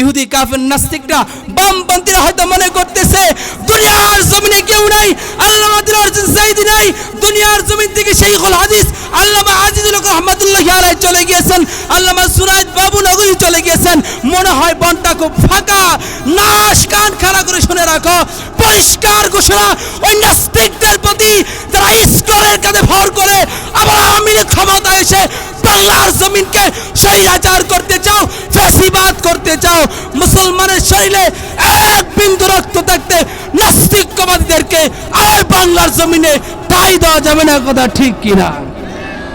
ইহুদি কাফের নাস্তিকরা বামপন্থীরা হয়তো মনে করতেছে, দুনিয়ার জমিনে কেউ নাই আল্লাহ সাইদি নাই, দুনিয়ার জমিন থেকে শেখুল হাদিস, আল্লামা আজিজুল রহমতুল্লাহ আলাই চলে গিয়েছেন, আল্লামা সুরাজ বাবু নগরী চলে গিয়েছেন। মনে হয় বনটা খুব ফাঁকা। নাশ কান খাড়া করে শুনে রাখো, পরিষ্কার ঘোষণা, ওই নাস্তিকদের প্রতি যারা ইস্কনের কাঁধে ভর করে, আবার আমির ক্ষমতা এসে বাংলার জমিনকে স্বৈরাচার করতে চাও, ফ্যাসিবাদ করতে চাও, মুসলমানের শরীরে এক বিন্দু রক্ত থাকতে নাস্তিকবাদীদেরকে আর বাংলার জমিনে পাই দেওয়া যাবে না, কথা ঠিক কিনা?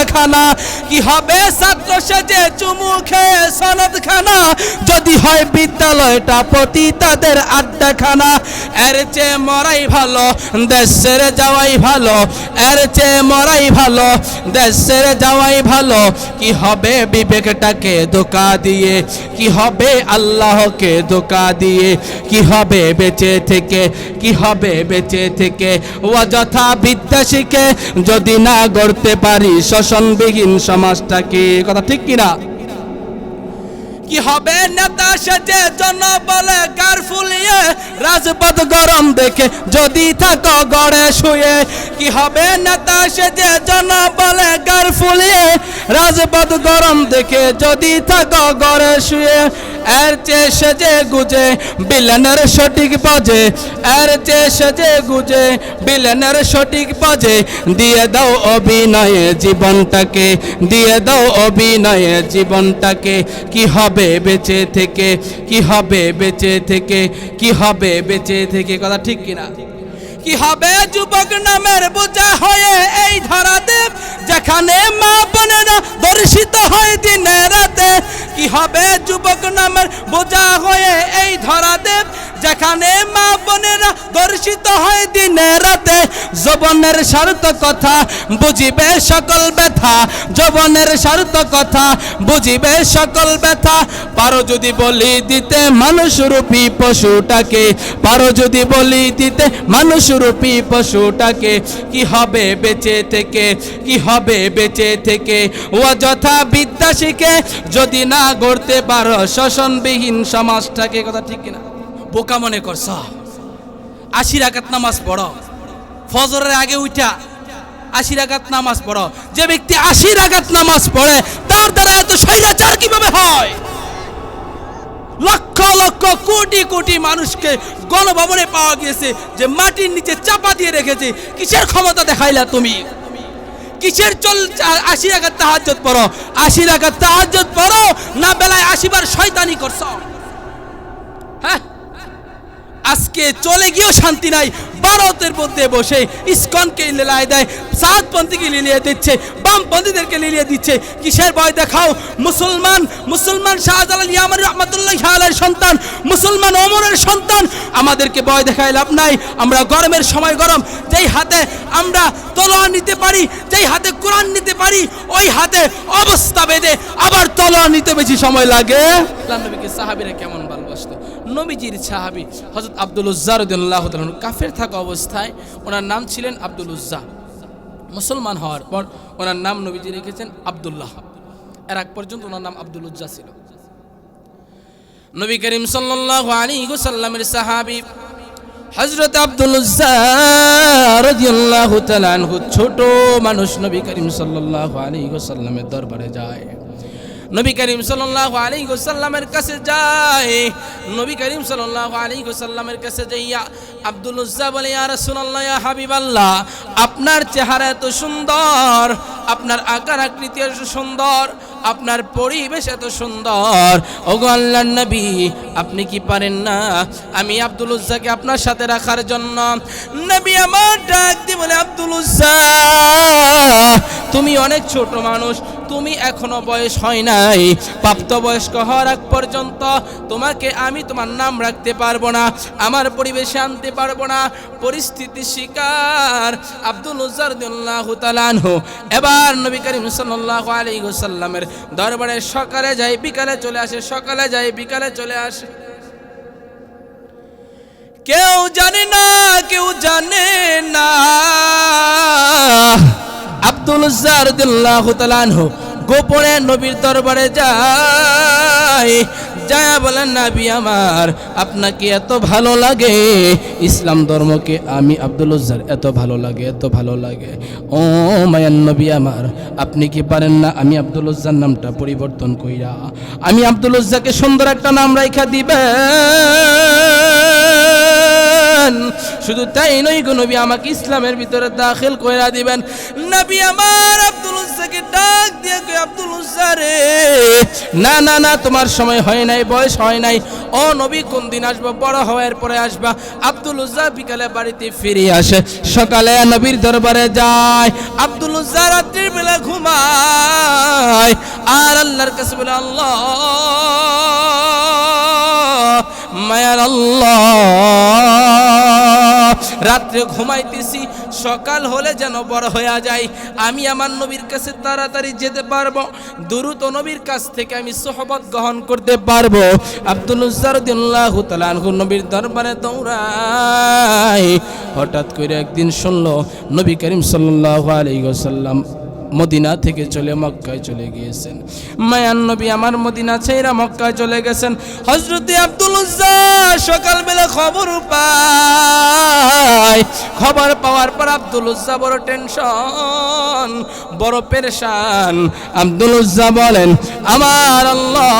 আড্ডাখানা কি হবে? ছাত্র সেজে চুমুখে সনদ খানা যদি হয় বিদ্যালয়টা প্রতি তাদের আড্ডাখানা। এর চেয়ে মরাই ভালো, দেশের যাওয়াই ভালো। এর চেয়ে মরাই ভালো, দেশের যাওয়াই ভালো। কি হবে বিবেকটাকে ধোকা দিয়ে? কি হবে আল্লাহকে ধোকা দিয়ে? কি হবে বেঁচে থেকে? কি হবে বেঁচে থেকে? অযথা বিদ্যা শিখে যদি না গড়তে পারি শোষণবিহীন সমাজটাকে কথা ঠিক কিনা? কি হবে নেতা সেজে জন বলে গার ফুলিয়ে, রাজপথ গরম দেখে যদি থাকো গড়ে শুয়ে। কি হবে নেতা সেজে জন বলে গার ফুলিয়ে, রাজপথ গরম দেখে যদি থাকো গড়ে শুয়ে। এর চেয়ে সেজে গুজে বিলেনের সঠিক বাজে এর চেয়ে সেজে গুজে বিলেনের সঠিক বাজে দিয়ে দাও অভিনয়ে জীবনটাকে, দিয়ে দাও অভিনয়ে জীবনটাকে। কি হবে বেঁচে থেকে, কি হবে বেঁচে থেকে, কি হবে বেঁচে থেকে, কথা ঠিক কিনা? কি হবে যুবক নামের বোঝা হয়ে এই ধরাতে? যেখানে মা বোনেরা দর্শিত হয় দিনে রাতে। কি হবে যুবক নামের বোঝা হয়ে এই ধরাতে? যেখানে মা বোনেরা দর্শিত হয় দিনে রাতে। যৌবনের স্বার্থ কথা বুঝিবে সকল ব্যথা। যৌবনের স্বার্থ কথা বুঝিবে সকল ব্যথা। পারো যদি বলি দিতে মানুষরূপী পশুটাকে। পারো যদি বলি দিতে মানুষরূপী পশুটাকে কি হবে বেঁচে থেকে? কি হবে বেঁচে থেকে? অযথা বিদ্যা শিখে যদি না গড়তে পারো, শোষণবিহীন সমাজটাকে কথা ঠিক কিনা? বোকা মনে করছ? আশি রাকাত নামাজ পড়ো। ফজরের আগে উঠা, আশি রাকাত নামাজ পড়ো। যে ব্যক্তি আশি রাকাত নামাজ পড়ে, তার দ্বারা এত স্বৈরাচার কীভাবে হয়? লক্ষ লক্ষ, কোটি কোটি মানুষকে গণভবনে পাওয়া গিয়েছে যে মাটির নিচে চাপা দিয়ে রেখেছে। কিসের ক্ষমতা দেখাইলা তুমি? কিসের চল, আশি রাখার তাহাজ্জত পড়ো? আশি রাখার তাহাজ্জত পড়ো, না বেলায় আসিবার শয়তানি করছ? হ্যাঁ? আজকে চলে গিয়েও শান্তি নাই। ভারতের মধ্যে বসে ইস্কনকে লীলায় দেয়, সাতপন্থীকে লিলিয়ে দিচ্ছে, বামপন্থীদেরকে লিলিয়ে দিচ্ছে। কিসের ভয় দেখাও? মুসলমান মুসলমান শাহজালাল ইয়ামার রহমতুল্লাহ শাহালের সন্তান, মুসলমান অমরের সন্তান। আমাদেরকে ভয় দেখায় লাভ নাই। আমরা গরমের সময় গরম, যেই হাতে আমরা তলোয়ার নিতে পারি, যেই হাতে কোরআন নিতে পারি, ওই হাতে অবস্থা বেঁধে আবার তলোয়ার নিতে বেশি সময় লাগে। নবীকে সাহাবীরা কেমন ভালোবাসতো। নবীজির সাহাবী হযরত আব্দুল উজ্জা রাদিয়াল্লাহু তাআলা কাফের থাকা অবস্থায় ওনার নাম ছিলেন আব্দুল উজ্জা। মুসলমান হওয়ার পর ওনার নাম নবীজি রেখেছেন আব্দুল্লাহ। এর আগ পর্যন্ত ওনার নাম আব্দুল উজ্জা ছিল। নবী করিম সাল্লাল্লাহু আলাইহি ওয়াসাল্লামের সাহাবী হযরত আব্দুল ছোট মানুষ নবী করিম সাল্লাল্লাহু আলাইহি ওয়াসাল্লামের দরবারে যায়। নবী করিম সাল্লাল্লাহু আলাইহি ওয়াসাল্লামের কাছে যায়। নবী করিম সাল্লাল্লাহু আলাইহি ওয়াসাল্লামের কাছে যাইয়া আব্দুল উজ্জা বলে, ইয়া রাসূলুল্লাহ, ইয়া হাবিবাল্লাহ, আপনার চেহারা এত সুন্দর, আপনার আকার আকৃতি এত সুন্দর, আপনার পরিবেশ এত সুন্দর। ওগো আল্লাহর নবী, আপনি কি পারেন না? আমি আব্দুল উজ্জাকে আপনার সাথে রাখার জন্য। নবী আমার ডাক দিয়ে বলে, আব্দুল উজ্জা, তুমি অনেক ছোট মানুষ তুমি এখনও বয়স হয় নাই। প্রাপ্তবয়স্ক হওয়ার আগ পর্যন্ত তোমাকে আমি তোমার নাম রাখতে পারব না, আমার পরিবেশে আনতে পারব না। পরিস্থিতি শিকার আব্দুল উজ্জারদুল্লাহ তালানহু এবার নবী করিম সাল্লাহ আলী সাল্লামের দরবারে সকালে যাই, বিকালে চলে আসে, সকালে যাই, বিকালে চলে আসে। কেউ জানে না, কেউ জানে না। আব্দুল তালানহু গোপনে নবীর দরবারে যায়। যায় বলেন, নাবি আমার, আপনাকে এত ভালো লাগে। ইসলাম ধর্মকে আমি আব্দুল উজ্জার এত ভালো লাগে, এত ভালো লাগে। ও মায়ান নবী আমার, আপনি কি পারেন না আমি আব্দুল উজ্জার নামটা পরিবর্তন কইরা, আমি আব্দুল উজ্জাকে সুন্দর একটা নাম রাইখা দিবেন? শুধু তাই নয় গো নবী, আমাকে ইসলামের ভিতরে দাখিল কইরা দিবেন। নবী আমার আব্দুল উজ্জাকে ডাক দিয়ে কই আব্দুল উজ্জা রে, না না না, তোমার সময় হয় নাই, বয়স হয় নাই। ও নবী, কোন দিন আসবা? বড় হওয়ার পরে আসবা। আব্দুল উজ্জা বিকালে বাড়িতে ফিরে আসে। সকালে নবীর দরবারে যায়। আব্দুল উজ্জা রাত্রির বেলা ঘুমায়। আর আল্লাহর কাছে বলে, আল্লাহ মায়ার আল্লাহ। রাত্রে ঘুমাইতেছি, সকাল হলে যেন বড় হয়ে যায় আমি আমার নবীর কাছে তাড়াতাড়ি যেতে পারব, দ্রুত নবীর কাছ থেকে আমি সোহবত গ্রহণ করতে পারব। আব্দুল নবীর দরবারে দৌড়ায় হঠাৎ করে একদিন শুনলো, নবী করিম সাল্লাহ আলাইসাল্লাম মদিনা থেকে চলে মক্কায় চলে গিয়েছেন। মায়ান নবী আমার মদিনা ছেড়া মক্কায় চলে গেছেন। হজরতে আব্দুল সকালবেলা খবর পায়। খবর পাওয়ার পর আব্দুল উজ্জা বড় টেনশন, বড় পেরেশান। আব্দুল উজ্জা বলেন, আমার আল্লাহ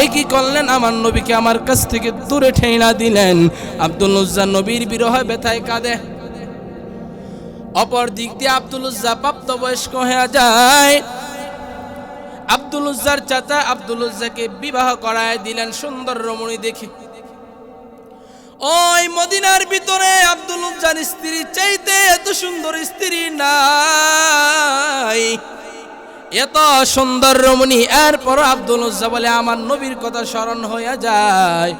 এই কি করলেন? আমার নবীকে আমার কাছ থেকে দূরে ঠেলা দিলেন। আব্দুল উজ্জা নবীর বিরহ ব্যথায় কাঁদে। অপর দিক দিয়ে আব্দুল উজ্জা প্রাপ্ত বয়স্ক হয়ে যায়। আব্দুল উজ্জার চাচা আব্দুল উজ্জাকে বিবাহ করায় দিলেন সুন্দর রমণী দেখে। ওই মদিনার ভিতরে আব্দুল উজ্জার স্ত্রী চাইতে এত সুন্দর স্ত্রী নাই। এত সুন্দর রমণী এরপর আব্দুল উজ্জা বলে আমার নবীর কথা স্মরণ হয়ে যায়।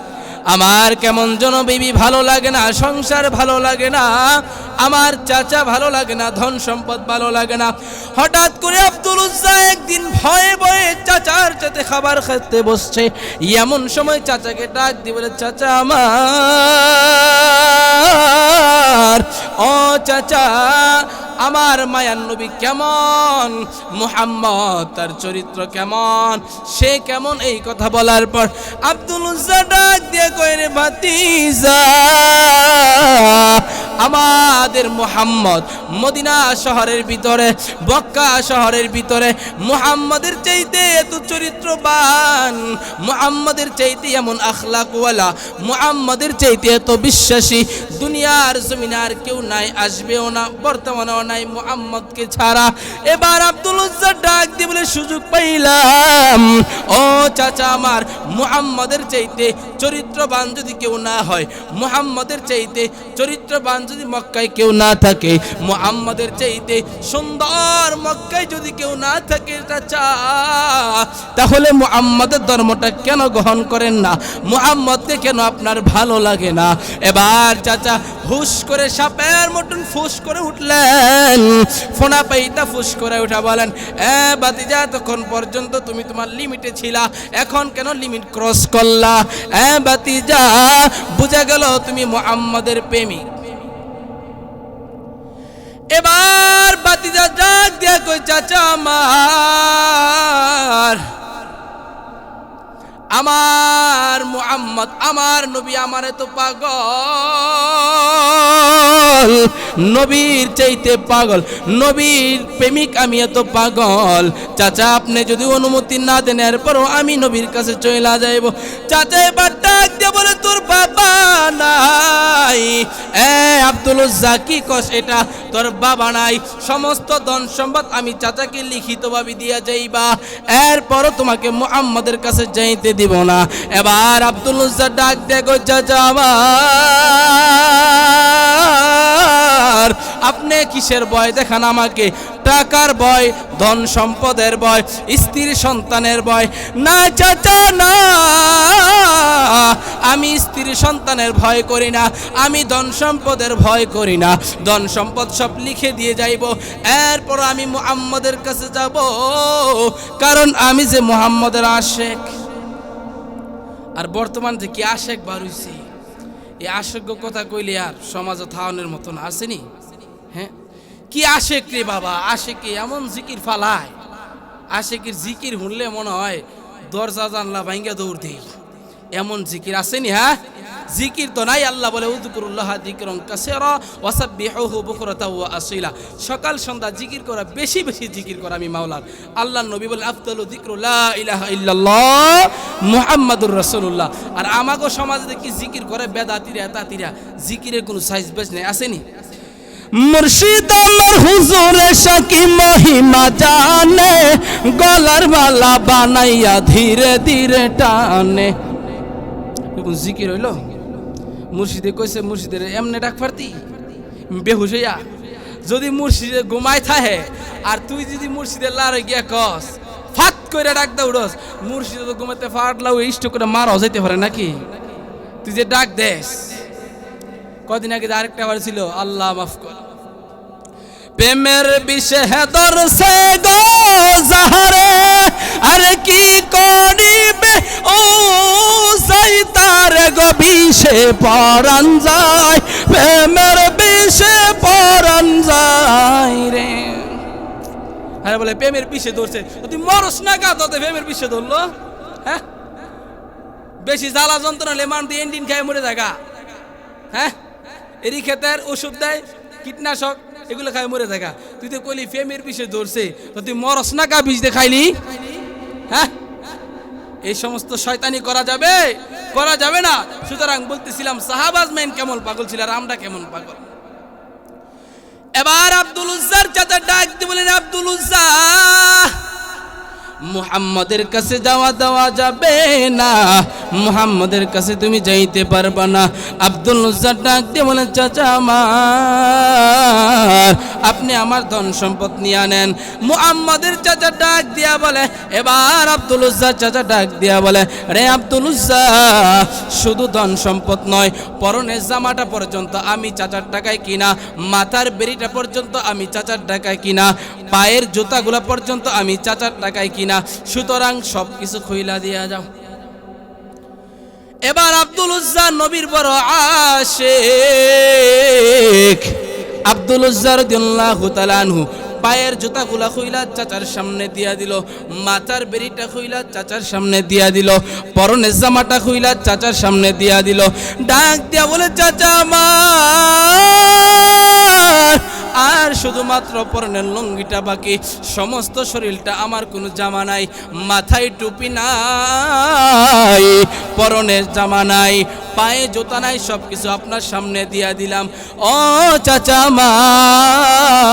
আমার কেমন যেন বিবি ভালো লাগে না, সংসার ভালো লাগে না, আমার চাচা ভালো লাগে না, ধন সম্পদ ভালো লাগে না। হঠাৎ করে আব্দুল উজ্জা একদিন ভয়ে ভয়ে চাচার সাথে খাবার খেতে বসছে। এমন সময় চাচাকে ডাক দিয়ে বলে, চাচা আমার, ও চাচা আমার মায়ার নবী কেমন? মুহাম্মদ তার চরিত্র কেমন? সে কেমন? এই কথা বলার পর আব্দুল ডাক দিয়ে আমাদের মুহাম্মদ মদিনা শহরের ভিতরে, বক্কা শহরের ভিতরে, মুহাম্মদের চাইতে এত চরিত্রবান, মুহাম্মদের চাইতে এমন আখলাকওয়ালা, মুহাম্মদের চাইতে এত বিশ্বাসী, দুনিয়ার জমিনে আর কেউ নাই, আসবেও না, বর্তমানেও নাই মুহাম্মদকে ছাড়া। এবার আব্দুল উজ্জা ডাক দিয়ে বলে, সুযোগ পাইলাম। ও চাচা আমার, মুহাম্মদের চাইতে চরিত্রবান যদি কেউ না হয়, মুহাম্মদের চাইতে চরিত্রবান যদি মক্কায় কেউ না থাকে, মুহাম্মদের চাইতে সুন্দর মক্কায় যদি কেউ না থাকে চাচা, তাহলে মুহাম্মদের ধর্মটা কেন গ্রহণ করেন না? মুহাম্মদকে কেন আপনার ভালো লাগে না? এবার চাচা হুশ করে সাপের মতন ফুস করে উঠলেন। ফোনা পাইতা ফুস করে উঠা বলেন, এ বাতিজা, তখন পর্যন্ত তুমি তোমার লিমিটে ছিলা, এখন কেন লিমিট ক্রস করলা? এ বাতিজা, বুঝা গেল তুমি মুহাম্মদের প্রেমিক। এবার বাতিজা ডাক দিয়া কই চাচা আমার আমার মুহাম্মদ, আমার নবী আমার তো পাগল। নবীর চাইতে পাগল, নবীর প্রেমিক আমি এত পাগল। চাচা, আপনি যদি অনুমতি না দেন, এরপরও আমি নবীর কাছে চলে যাইব। চাচা এবার ডাক দিয়ে বলে, তোর বাবা নাই। এ আব্দুল কি কস, এটা তোর বাবা নাই। সমস্ত ধন সম্পদ আমি চাচাকে লিখিতভাবে দিয়া যাইবা। এরপরও তোমাকে মুহাম্মদের কাছে যাইতে দিব না। এবার আব্দুল ডাক দেখো চাচা আমার, আপনি কিসের ভয়? দেখান আমাকে। টাকার ভয়, ধন সম্পদের ভয়, স্ত্রীর সন্তানের ভয়। না চাচা, না। আমি স্ত্রীর সন্তানের ভয় করি না। আমি ধন সম্পদের ভয় করি না। ধন সম্পদ সব লিখে দিয়ে যাইব। এরপর আমি মুহাম্মদের কাছে যাব। কারণ আমি যে মুহাম্মদের আশেক। আর বর্তমান যে কি আশেক হইছে, এই আশেক কথা কইলে আর সমাজে থাওয়ানোর মতন আসেনি? হ্যাঁ? কি আশেক রে বাবা? আশেকে এমন জিকির ফালায়। আশেকের জিকির শুনলে মনে হয় দরজা জানলা ভাঙ্গা দৌড় দেই। এমন জিকির আসেনি হ্যাঁ? জিকির তো নাই, আল্লাহ বলে, উযকুরুল্লাহ যিকরান কাসীরা ওয়াসাব্বিহুহু বুকরাতা ওয়া আসীলা। সকাল সন্ধ্যা জিকির করা, বেশি বেশি জিকির করা আমি মাওলার। আল্লাহ নবী বলে আফদালু যিকরু লা মুহাম্মাদুর রাসূলুল্লাহ। আর আমাগো সমাজে দেখি জিকির করে, বেদাতিরা তাতিরা জিকিরের কোনো সাইজ বেশ নেই, আসেনি? মুর্শিদ আমার হুজুরে শাকি মহিমা জানে, গলার মালা বানাইয়া ধীরে ধীরে টানে। জিকির হইল? মুর্শিদে কইছে, মুর্শিদের এমনে ডাক পারতি? বেহুশ যদি মুর্শিদে ঘুমাই থাহে, আর তুই যদি মুর্শিদের লারে গিয়া কস ফাত করে ডাক দা রস মুর্শিদে তো ঘুমাতে ফাটলাও ইষ্ট করে মারাও যাইতে পারে নাকি? তুই যে ডাক দেস, কদিন আগে আরেকটা বার ছিল, আল্লাহ মাফ কর। প্রেমের বিষে হেদর সে জাহারে, আরে কি করিবে? ও তার গো বিষে যায়, প্রেমের বিষে পরান যায় রে। আরে বলে, প্রেমের বিষে ধরছে। তুই মরস না গা, তোতে প্রেমের বিষে ধরলো? হ্যাঁ? বেশি জ্বালা যন্ত্রণা হলে মান দিয়ে ইন্ডিন খায় মরে জায়গা হ্যাঁ? এরই ক্ষেতের ওষুধ দেয়, কীটনাশক। এগুলো খাই মরে থাকা। তুই তো কইলি, ফেমের বিষে ধরছে। তো তুই মরস না কা বিষ দেখাইলি? হ্যাঁ? এই সমস্ত শয়তানি করা যাবে? করা যাবে না। সুতরাং বলতেছিলাম, সাহাবাজ মেন কেমন পাগল ছিল আর আমরা কেমন পাগল? এবার আব্দুল উজ্জার চাচা ডাক দিয়ে বলেন, আব্দুল উজ্জা মুহাম্মদের কাছে যাওয়া দেওয়া যাবে না। মুহাম্মদের কাছে তুমি যাইতে পারবা না। আব্দুল উজ্জার ডাক দিয়ে বলেন চাচা আমার, আপনি আমার ধন সম্পদ নিয়ে আনেন। মুহাম্মদের চাচা ডাক দিয়া বলে, এবার আব্দুল উজ্জার চাচা ডাক দিয়া বলে, রে আব্দুল উজ্জা শুধু ধন সম্পদ নয়, পরনের জামাটা পর্যন্ত আমি চাচার টাকায় কিনা, মাথার বেরিটা পর্যন্ত আমি চাচার টাকায় কিনা, পায়ের জুতাগুলো পর্যন্ত আমি চাচার টাকায় কিনা সুতরাং সব কিছু খইলা দিয়া যাও। এবার আব্দুল উজ্জা নবীর বড় আশেক। আব্দুল উজ্জা রাদিয়াল্লাহু তাআলা আনহু পায়ের জুতাগুলা খুইলা চাচার সামনে দিয়া দিল, মাথার বেরিটা খুইলা চাচার সামনে দিয়া দিল, পরনের জামাটা খুইলা চাচার সামনে দিয়া দিল। ডাক দিয়া বলে, চাচা আমার আর শুধুমাত্র পরনের লুঙ্গিটা বাকি, সমস্ত শরীরটা আমার কোনো জামা নাই, মাথায় টুপি নাই, পরনের জামা নাই পায়ে জোতা নাই সব কিছু আপনার সামনে দিয়া দিলাম। ও চাচা আমার,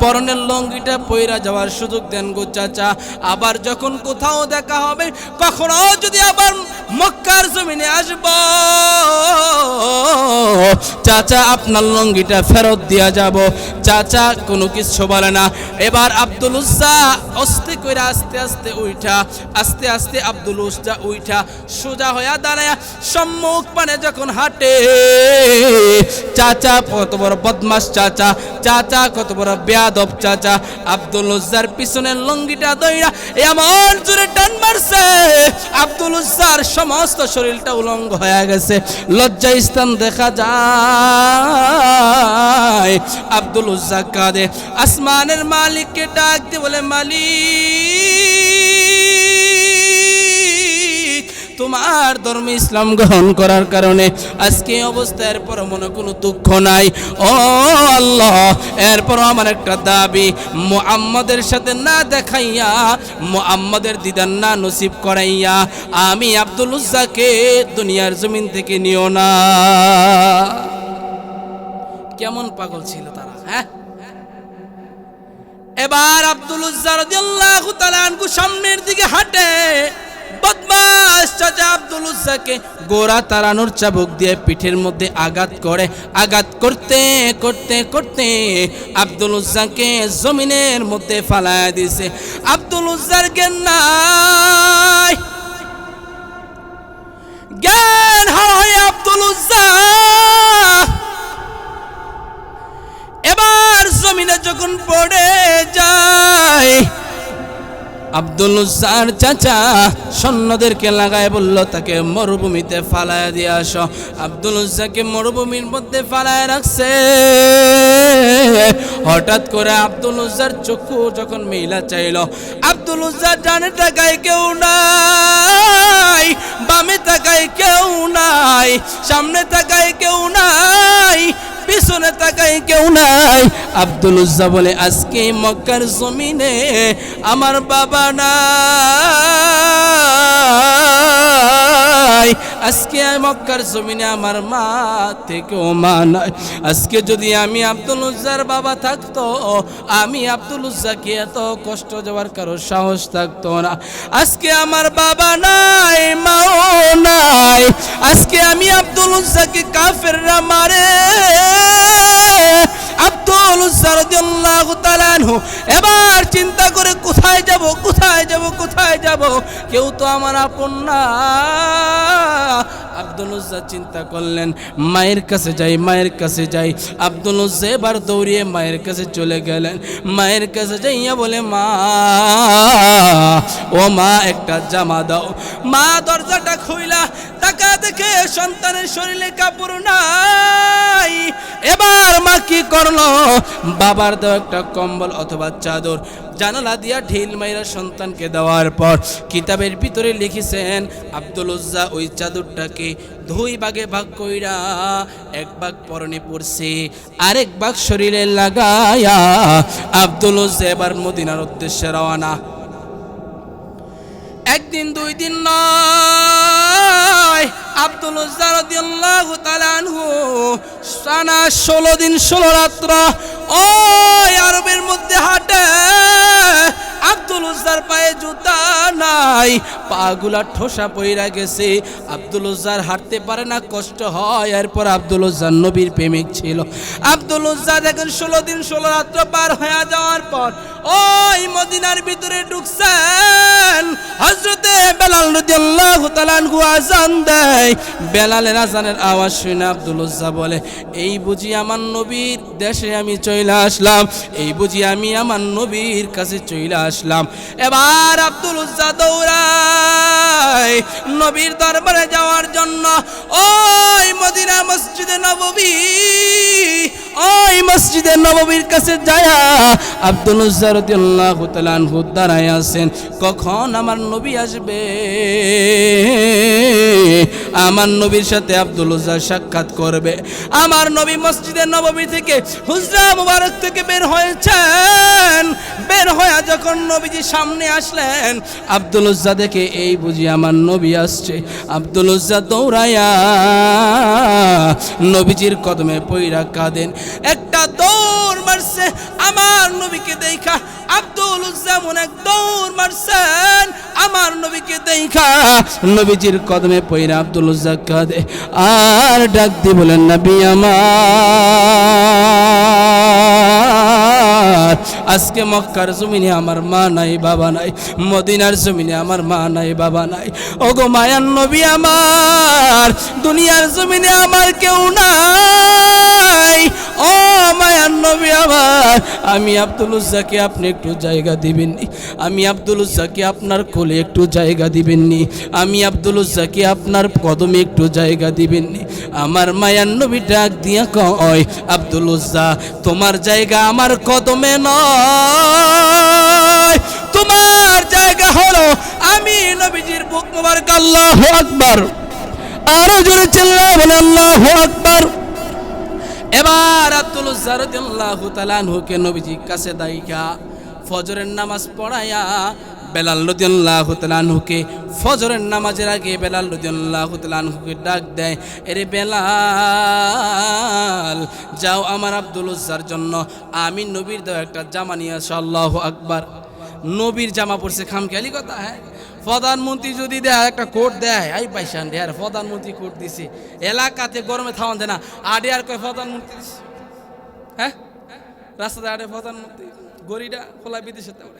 পরনের লঙ্গিটা পইরা যাওয়ার সুযোগ দেন গো চাচা। আবার যখন কোথাও দেখা হবে, কখনো যদি আবার মক্কার জমিনে আসব, চাচা আপনার লঙ্গিটা ফেরত দিয়া যাব। চাচা কোনো কিছু বলে না। এবার আব্দুল উজ্জা অস্তে করে আস্তে আস্তে উইঠা, আস্তে আস্তে আব্দুল উজ্জা উইঠা, সোজা হইয়া দাঁড়ায়া সম্মুখ পানে যখন হাঁটে, চাচা কত বড় বদমাস চাচা চাচা কত বড় বেয়াদব চাচা, আব্দুল উজ্জার পিছনের লঙ্গিটা দইরা এমন জোরে টান মারছে, আব্দুল উজ্জার সমস্ত শরীরটা উলঙ্গ হয়ে গেছে লজ্জা স্থান দেখা যায়। আব্দুল উজ্জা কাঁদে, আসমানের মালিককে ডাক দিয়ে বলে, মালিক! তোমার ধর্ম ইসলাম গ্রহণ করার কারণে আজকে অবস্থার পর মনে কোনো দুঃখ নাই। ও আল্লাহ, এরপর আমার একটা দাবি মুআম্মাদের সাথে না দেখাইয়া মুআম্মাদের দিদার না নসিব করাইয়া আমি আব্দুল উজ্জাকে দুনিয়ার জমিন থেকে নিও না। কেমন পাগল ছিল তারা হ্যাঁ? এবার আব্দুল উজ্জা রাদিয়াল্লাহু তাআলা সামনের দিকে হাঁটে। বদমাস চাচা আব্দুল উজ্জাকে গোড়া তাড়ানোর চাবুক দিয়ে পিঠের মধ্যে আঘাত করে। আঘাত করতে করতে করতে আব্দুল উজ্জাকে জমিনের মধ্যে ফালায় দিছে আব্দুল উজ্জার নাই। জ্ঞান হারায় আব্দুল উজ্জা। এবার জমিনে যখন পড়ে যায় আব্দুল উজ্জার চাচা সৈন্যদেরকে লাগায় বলল, তাকে মরুভূমিতে ফালায় দিয়ে আসো। আব্দুল উজ্জাকে মরুভূমির মধ্যে ফালায় রাখছে। হঠাৎ করে আব্দুল উজ্জার চক্ষু যখন মেলা চাইল, আব্দুল উজ্জার ডানে তাকায় কেউ নাই, বামে তাকায় কেউ নাই, সামনে তাকায় কেউ নাই পিছনে তাকাই কেউ নাই। আব্দুল উজ্জা বলে আজকে মক্কার জমিনে আমার বাবা নাই। আজকে মক্কার জমিনে আমার মা থেকেও মা নাই। আজকে যদি আমি আব্দুল উজ্জার বাবা থাকতো, আমি আব্দুল উজ্জাকে এত কষ্ট দেওয়ার কারও সাহস থাকতো না। আজকে আমার বাবা নাই, মাও নাই। আজকে আমি আব্দুল উজ্জাকে কাফেররা মারে। এবার চিন্তা করে কোথায় যাব কোথায় যাব কোথায় যাব? কেউ তো আমার আপন না। আব্দুল উজ্জা চিন্তা করলেন, মায়ের কাছে যাই, মায়ের কাছে যাই। আব্দুল উজ্জা এবার দৌড়িয়ে মায়ের কাছে চলে গেলেন। মায়ের কাছে যাইয়া বলে, মা, ও মা, একটা জামা দাও। মা দরজাটা খুইলা টাকা দেখে সন্তানের শরীরে কাপড় নাই। এবার মা কি করল? বাবার দেওয়া একটা কম্বল অথবা চাদর, জানালা দিয়া ঢিল মাইরা সন্তানকে দেওয়ার পর কিতাবের ভিতরে লিখেছেন, আব্দুল উজ্জা ওই চাদরটাকে দুই ভাগে ভাগ কইরা এক ভাগ পরনে পড়ছে আরেক ভাগ শরীরে লাগায়া আব্দুল উজ্জা এবার মদিনার উদ্দেশ্যে রওনা। একদিন, দুই দিন নয় আব্দুল রাদিয়াল্লাহু তাআলা সানা ষোলো দিন ষোলো রাত্র ও আরবের মধ্যে হাঁটে। আব্দুল উজ্জার পায়ে জুতা নাই। পাগুলা ঠোসা পইরা গেছে। আব্দুল উজ্জার হাঁটতে পারে না, কষ্ট হয়। এরপর আব্দুল উজ্জার নবীর প্রেমিক ছিল। আব্দুল উজ্জা দেখেন, ষোলো দিন, ষোলো রাত্র পার হয়ে যাওয়ার পর ওই মদিনার ভিতরে ঢুকছেন। হজরতে বেলাল রাদিয়াল্লাহু তাআলা আনহু আজান দেয়। বেলালের আজানের আওয়াজ শুনে আব্দুল উজ্জা বলে, এই বুঝি আমার নবীর দেশে আমি চলে আসলাম। এই বুঝি আমি আমার নবীর কাছে চলে আসলাম। এবার আব্দুল উজ্জা দৌড়ায় নবীর দরবারে যাওয়ার জন্য ওই মদিনা মসজিদে নববী ওই মসজিদে নববীর কাছে যায় আব্দুল রাদিয়াল্লাহু তাআলা আনহু দাঁড়ায় আছেন। কখন আমার নবী আসবে? আমার নবীর সাথে আব্দুল উজ্জা সাক্ষাৎ করবে। আমার নবী মসজিদের নববী থেকে হুজরা মুবারক থেকে বের হয়েছেন। বের হয়ে যখন নবীজি সামনে আসলেন, আব্দুল উজ্জা দেখে, এই বুঝি আমার নবী আসছে। আব্দুল উজ্জা দৌড়ায়া নবীজির কদমে পইরা কাঁদেন। একটা দৌড় মারছে, আমার নবীকে দেখা। আব্দুল উজ্জামন এক দৌড় মারছেন, আমার নবীকে দেখা। নবীজির কদমে পইরা আব্দুল উজ্জা কাঁদে, আর ডাক দিয়ে বলেন, নবী আমার। আজকে মক্কার জমিনে আমার মা নাই, বাবা নাই, মদিনার জমিনে আমার মা নাই, বাবা নাই। ওগো মায়ার নবী আমার, দুনিয়ার জমিনে আমার কেউ নাই। ও মায়ার নবী আমার, আমি আব্দুল উজ্জাকে আপনি একটু জায়গা দিবেননি। আমি আব্দুল উজ্জাকে আপনার কোলে একটু জায়গা দিবেননি। আমি আব্দুল উজ্জাকে আপনার কদমে একটু জায়গা দিবেননি। আমার মায়ার নবী ডাক দিয়া কয়, আব্দুল উজ্জা, তোমার জায়গা আমার কদমে নয়। তোমার জায়গা হলো আমি নবীজির বুক মোবারক, আল্লাহু আকবার। আরও জোরে চিল্লা বলে আল্লাহু আকবার। এবার আব্দুল জারদিল্লাহু তালানহুকে নবীজি কাছে দায়িকা। ফজরের নামাজ পড়ায়া বেলাল রদিয়াল্লাহু তালানহুকে ফজরের নামাজের আগে বেলাল রদিয়াল্লাহু তালানহুকে ডাক দেয়, এরে বেলাল, যাও আমার আব্দুল উজ্জার জন্য, আমি নবীর দেওয়া একটা জামা নিয়ে আসো, আল্লাহু আকবার। নবীর জামা পড়ছে খামখেয়ালি কথা হ্যাঁ প্রধানমন্ত্রী যদি দেয়, একটা কোর্ট দেয়। আই পাইসান রে, আর প্রধানমন্ত্রী কোর্ট দিছে। এলাকাতে গরমে থামান দেয় না, আডে আর কয় প্রধানমন্ত্রী দিছে। হ্যাঁ? রাস্তাতে আডে প্রধানমন্ত্রী গরিটা খোলা বিদেশে তেমন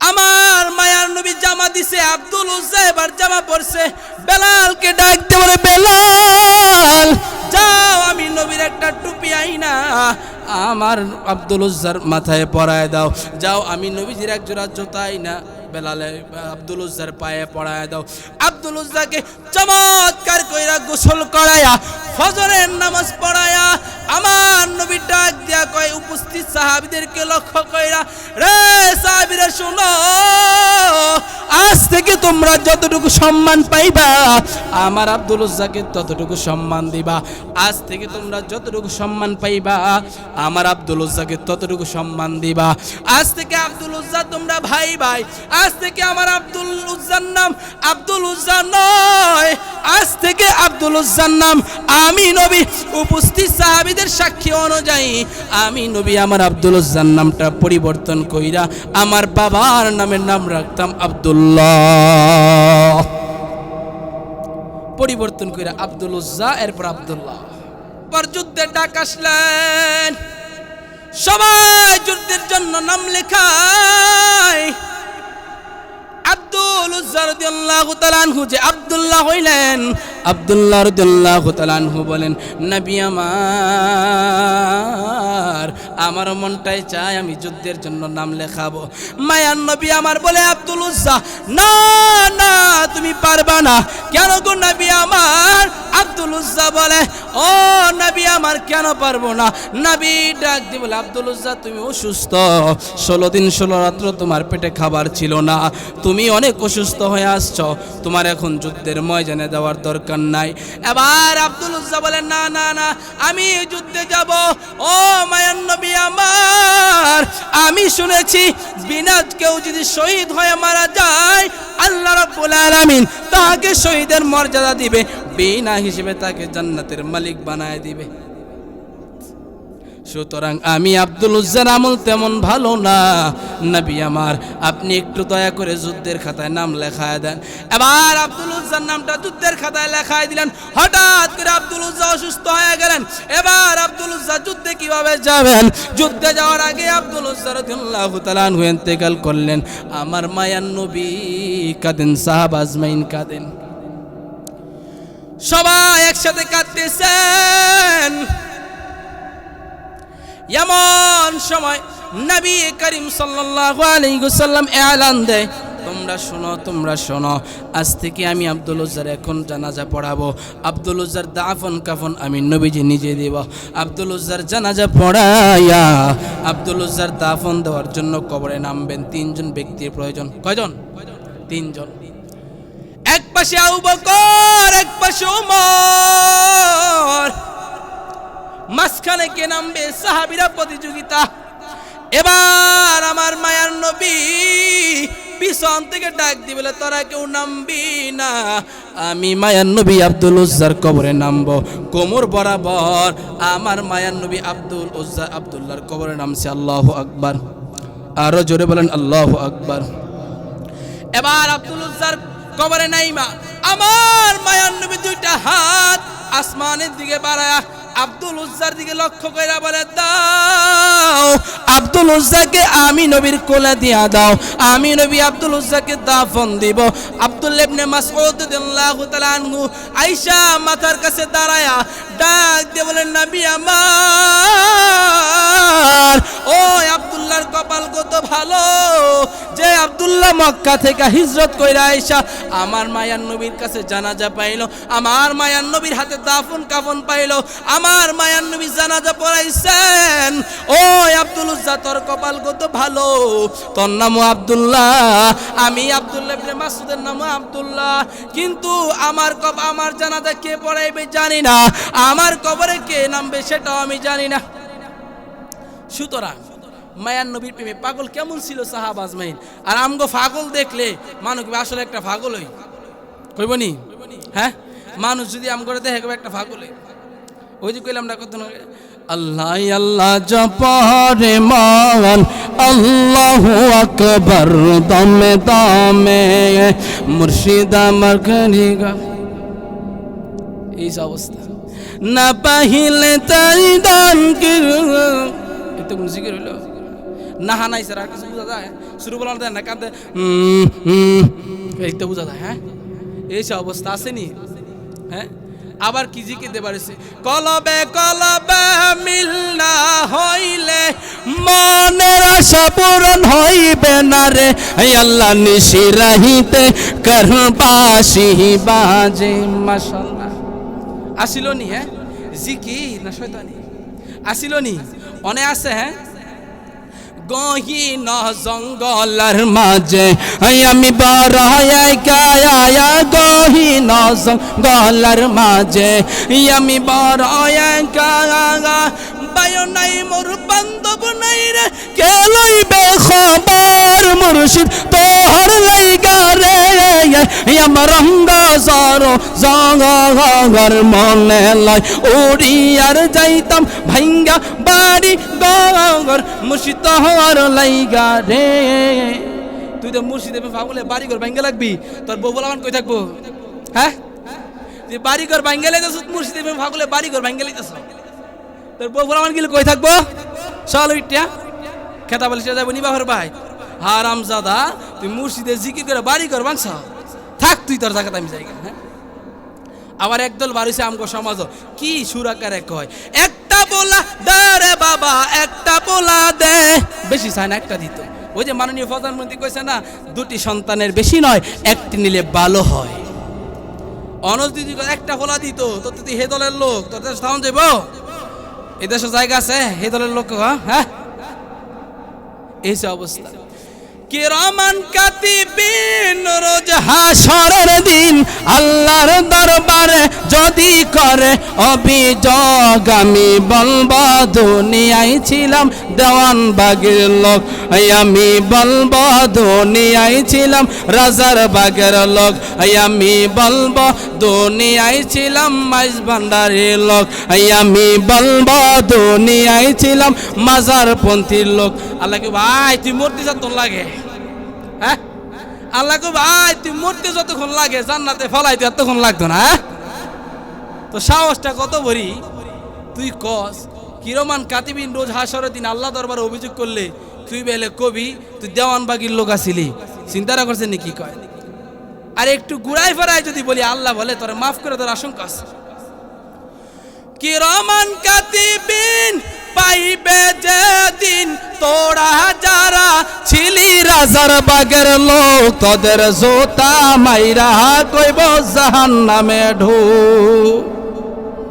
আমার মায়ার নবী জামা দিছে, আব্দুল উজ্জা এবার জামা পরছে। বেলালকে ডাকতে বলে, বেলাল, যাও, আমি নবীর একটা টুপি আইনা আমার আব্দুল উজ্জার মাথায় পরায় দাও। যাও, আমি নবীজির এক জোড়া জুতা আইনা বেলালে, আব্দুল উজ্জার পায়ে পড়ায় দাও। আব্দুল উজ্জাকে চমৎকার কইরা গোসল করায়া, ফজরের নামাজ পড়ায়া উপস্থিত সাহাবিদেরকে লক্ষ্য কইরা রে সাহাবিরা শুনো আজ থেকে তোমরা যতটুকু সম্মান পাইবা, আমার আব্দুল উজ্জাকে ততটুকু সম্মান দিবা। আজ থেকে তোমরা যতটুকু সম্মান পাইবা, আমার আব্দুল উজ্জাকে ততটুকু সম্মান দিবা। আজ থেকে আব্দুল উজ্জা তোমরা ভাই ভাই, আজ থেকে আমার আব্দুল উজ্জার নাম আব্দুল উজ্জা নয়। আজ থেকে আব্দুল উজ্জার নাম আমি নবী। উপস্থিত সাহাবিদের সাক্ষী অনুযায়ী আমি নবী, আমার আব্দুল উজ্জার নামটা পরিবর্তন কইরা আমার বাবার নামের নাম রাখতাম পরিবর্তন করে আব্দুল উজ্জা এরপর আব্দুল্লাহ। পর যুদ্ধের ডাক আসলেন। সবাই যুদ্ধের জন্য নাম লেখায়। আব্দুল উজ্জা রাদিয়াল্লাহু তাআলা আনহু যে আব্দুল্লাহ হইলেন। আব্দুল্লাহ রাদিয়াল্লাহু তাআলা বলেন, নবী আমার আমার মনটাই চায় আমি যুদ্ধের জন্য নাম লেখাবো। মায়ার নবী আমার বলে, আব্দুল উজ্জা, না না, তুমি পারবা না। কেন গো নবী আমার? আব্দুল উজ্জা বলে, ও নবী আমার, কেন পারব না? নবী ডাক দি বলে, আব্দুল উজ্জা, তুমি অসুস্থ। ষোলো দিন, ষোলো রাত্র তোমার পেটে খাবার ছিল না। তুমি অনেক অসুস্থ হয়ে আসছো। তোমার এখন যুদ্ধের ময়দানে দেওয়ার দরকার নাই। এবার আব্দুল উজ্জা বলেন, না না না, আমি যুদ্ধে যাব। ও মায়ান নবী আমার, আমি শুনেছি বিনা কেউ যদি শহীদ হয়ে মারা যায়, আল্লাহ রাব্বুল আলামিন তাকে শহীদের মর্যাদা দিবে। বিনা হিসেবে তাকে জান্নাতের মালিক বানায় দিবে। সুতরাং আমি আব্দুল উজ্জার আমল তেমন ভালো না। নবী আমার, আপনি একটু দয়া করে যুদ্ধের খাতায় নাম লেখায় দেন। এবার আব্দুল উজ্জার নামটা যুদ্ধের খাতায় লেখায় দিলেন। হঠাৎ করে আব্দুল উজ্জা অসুস্থ হয়ে গেলেন। এবার আব্দুল উজ্জা যুদ্ধে কীভাবে যাবেন? যুদ্ধে যাওয়ার আগে আব্দুল উজ্জা রাদিয়াল্লাহু তাআলা ইন্তেকাল করলেন। আমার মায়ান নবী কাঁদেন, সাহাব আজমাইন কাঁদেন। সবাই একসাথে কাঁদতেছেন। এমন সময় নবী করিম সাল্লাল্লাহু আলাইহি ওয়াসাল্লাম এলান দেয়, তোমরা শোনো তোমরা শোনো, আজ থেকে আমি আব্দুল উজ্জার এখন জানাজা পড়াবো। আব্দুল উজ্জার দাফন কাফন আমি নবীজি নিজে দেব। আব্দুল উজ্জার জানাজা পড়াইয়া আব্দুল উজ্জার দাফন দেওয়ার জন্য কবরে নামবেন তিনজন ব্যক্তির প্রয়োজন। কয়জন? তিনজন। এক পাশে আবু বকর, এক পাশে ওমর মাঝখানে কে নামবে সাহাবিরা প্রতিযোগিতা। এবার আমার মায়ার নবী পিছন থেকে ডাক দিবে তোরা কেউ নামবি না। আমি মায়ার নবী আব্দুল উজ্জার কবরে নামবো। কোমর বরাবর আমার মায়ার নবী আব্দুল উজ্জা আব্দুল্লাহর কবরে নামছে। আল্লাহ আকবার। আরও জোরে বলেন, আল্লাহ আকবার। এবার আব্দুল উজ্জার কবরে নাইমা। আমার মায়ার নবী দুইটা হাত আসমানের দিকে বাড়ায়া আব্দুল উজ্জার দিকে লক্ষ্য করে বলে, দাও, আব্দুল উজ্জাকে আমি নবীর কোলে দিয়া দাও, আমি নবী আব্দুল উজ্জাকে দাফন দিব। আব্দুল ইবনে মাসউদ রাদিয়াল্লাহু তাআলা আনহু আয়েশা মাথার কাছে দাঁড়ায়া ডাক দিয়ে বলেন নবী আমার ও আব্দুল্লাহর কপাল কত ভালো, যে আব্দুল্লাহ মক্কা থেকে হিজরত কইরা আয়েশা আমার মায়ার নবীর কাছে জানাজা পাইলো, আমার মায়ার নবীর হাতে দাফন কাফন পাইলো, আমার মায়ার নবী জানাজা পড়াইছেন। ও আব্দুল উজ্জা, তোর কপাল কত ভালো। তোর নামও আব্দুল্লাহ, আমি আব্দুল্লাহ ইবনে মাসুদের নামও আব্দুল্লাহ। কিন্তু আমার কব, আমার জানাজা কে পড়াইবে জানি না। আমার কবরে কে নামবে সেটাও আমি জানি না। সুতরাং মায়ার নবীর প্রেমে পাগল কেমন ছিল সাহাব আজমাইন? আর আমগো পাগল দেখলে মানুষ আসলে একটা পাগল হই কইবনি হ্যাঁ? মানুষ যদি আম করে দেখে একটা পাগল হই ওই যে কইলাম না কত আল্লাহ আল্লাহ জপরে মান আল্লাহ আকবর, দমে দমে, মুর্শিদ আমার করিগা এই অবস্থা। না পাহিলে তাই দান একটু জিকির হইল। না হা নাই স্যার আর কিছু বোঝা যায়? শুরু বলার দেয় না, কাঁদে। এই তো বোঝা যায় হ্যাঁ? এই সে অবস্থা আসেনি হ্যাঁ? আবার কি জিকিতে পারেছে কলবে কলবে মিল না হইলে মনের আশা পূরণ হইবে না রে। আল্লাহ নিশি রাহিতে করবাসি বাজে মাশাল্লাহ আসিল নি হ্যাঁ? জিকির না শয়তানি? আসিল নি? অনে আছে হ্যাঁ? গহীন জঙ্গলার মাঝে। আমি বড় কায়া গহীন জঙ্গলার মাঝে। আমি বড় কায়া বায়ু নাই মোর বান্ধব নাই রে, কে লইবে খবর? মুর্শিদ তোহর লাইগা রে। আমার রঙ্গ জর জঙ্গর মনে লয়। উড়িয়ার যাইতাম ভাঙ্গা বাড়ি গঙ্গর মুর্শিদ তোহর লাইগা রে। তুই তো মুর্শিদে ফাগুলে বাড়ি ঘর ভাঙ্গা লাগবি। তোর বউ বলামান কই থাকব? হ্যাঁ? তুই বাড়ি ঘর ভাঙ্গা লাইতেছ, মুর্শিদে ফাগুলে বাড়ি ঘর ভাঙ্গা লাইতেছ। তোর বউ বলামান গেলে কই থাকব? চল ইটিয়া খেতা বলিস যাব নিবা ঘর ভাই। হারাম জাদা, তুই মুর্শিদে জিকির করে বাড়ি ঘর ভাঙছ থাক তুই তোর জায়গাতে আমি জায়গা হ্যাঁ? আবার একদল বাড়িছে আমগো সমাজ কি সুরাকারে কয়? একটা পোলা দে বাবা, একটা পোলা দে। বেশি চায় না, একটা দিত। ওই যে মাননীয় প্রধানমন্ত্রী কইছে না, দুটি সন্তানের বেশি নয়, একটি নিলে ভালো হয়। অনজ দিদি একটা পোলা দিত তো তুই হে দলের লোক, তোর দেশ থাউন যাব এই দেশের জায়গা আছে, হে দলের লোক হ্যাঁ? এই অবস্থা। কিরমান কাতিবিন রোজ হাসরের দিন আল্লাহর দরবারে যদি করে অভিযোগ আমি বলব দুনিয়ায় ছিলাম দেওয়ান বাগের লোক। আমি বলব, দুনিয়ায় ছিলাম রাজার বাগের লোক। আমি বলব, দুনিয়ায় ছিলাম মাইজ ভান্ডারের লোক। আমি বলব, দুনিয়ায় ছিলাম মাজার পন্থীর লোক আল্লাহকে ভাই, তুই মূর্তি যতক্ষণ লাগে। হ্যাঁ? আল্লাহকে ভাই, তুই মূর্তি যতক্ষণ লাগে, জান্নাতে ফলাইতে এতক্ষণ লাগতো না হ্যাঁ? তো সাহসটা কত ভরি? তুই কস কিরমান কাতিবিন রোজ হাসরের দিন আল্লাহ দরবারে অভিযোগ করলে, তুই বেলে কবি, তুই দেওয়ান বাগির লোক আসিলি। চিন্তাটা করছেন কি কয়? আর একটু গুড়াই ফেরাই যদি বলি, আল্লাহ বলে, তোর মাফ করে তোর আশঙ্কা আছে। কিরমান কাতিবিন পাইবে যে দিন তোরা যারা ছিলি রাজার বাগের লোক, তোদের জোতা মাইরা কইব জাহান নামে ঢু।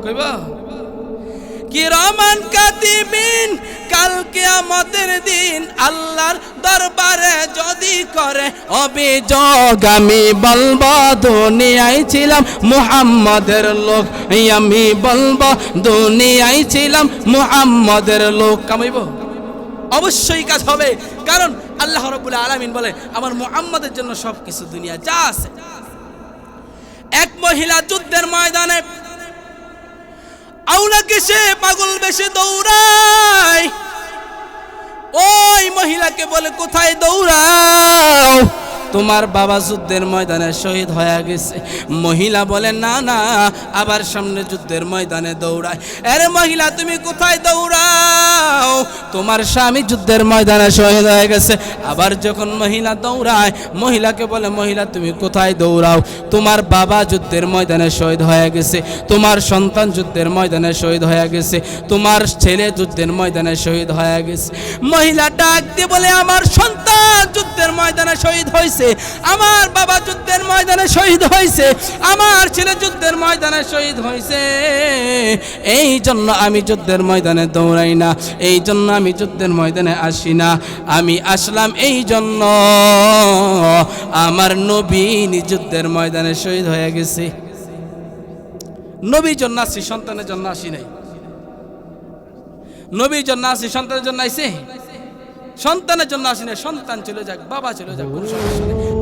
কইব? কিরমান কাতিবিন কালকে আমাদের দিন আল্লাহর দরবারে যদি করে, অভিযোগ আমি বলব, দুনিয়ায় ছিলাম মুহাম্মদের লোক, আমি বলব, দুনিয়ায় ছিলাম মুহাম্মদের লোক। কামাইব? অবশ্যই কাজ হবে, কারণ আল্লাহ রবুল আলমিন বলে, আমার মুহাম্মদের জন্য সব কিছু দুনিয়া যা আছে। এক মহিলা যুদ্ধের ময়দানে আউলাকে সে পাগল বেশে দৌড়ায়। ওই মহিলাকে বলে কোথায় দৌড়াও? তোমার বাবা যুদ্ধের ময়দানে শহীদ হয়ে গেছে। মহিলা বলে, না না, আবার সামনে যুদ্ধের ময়দানে দৌড়ায়। আরে মহিলা, তুমি কোথায় দৌড়াও? তোমার স্বামী যুদ্ধের ময়দানে শহীদ হয়ে গেছে। আবার যখন মহিলা দৌড়ায়, মহিলাকে বলে, মহিলা, তুমি কোথায় দৌড়াও? তোমার বাবা যুদ্ধের ময়দানে শহীদ হয়ে গেছে। তোমার সন্তান যুদ্ধের ময়দানে শহীদ হয়ে গেছে। তোমার ছেলে যুদ্ধের ময়দানে শহীদ হয়ে গেছে। মহিলা ডাক দিয়ে বলে, আমার সন্তান যুদ্ধের ময়দানে শহীদ হয়েছে। আমার বাবা যুদ্ধের ময়দানে শহীদ হয়েছে। আমার ছেলে যুদ্ধের ময়দানে শহীদ হয়েছে। এই জন্য আমি যুদ্ধের ময়দানে দৌড়াই না। এই জন্য আমি যুদ্ধের ময়দানে আসি না। আমি আসলাম এই জন্য। আমার নবীন যুদ্ধের ময়দানে শহীদ হয়ে গেছে। নবীর জন্য আসছি, সন্তানের জন্য আসি নাই। নবীর জন্য আসি সন্তানের জন্য আইছে? সন্তানের জন্য আসি নাই সন্তান চলে যাক বাবা চলে যাক কোনো সমস্যা নেই।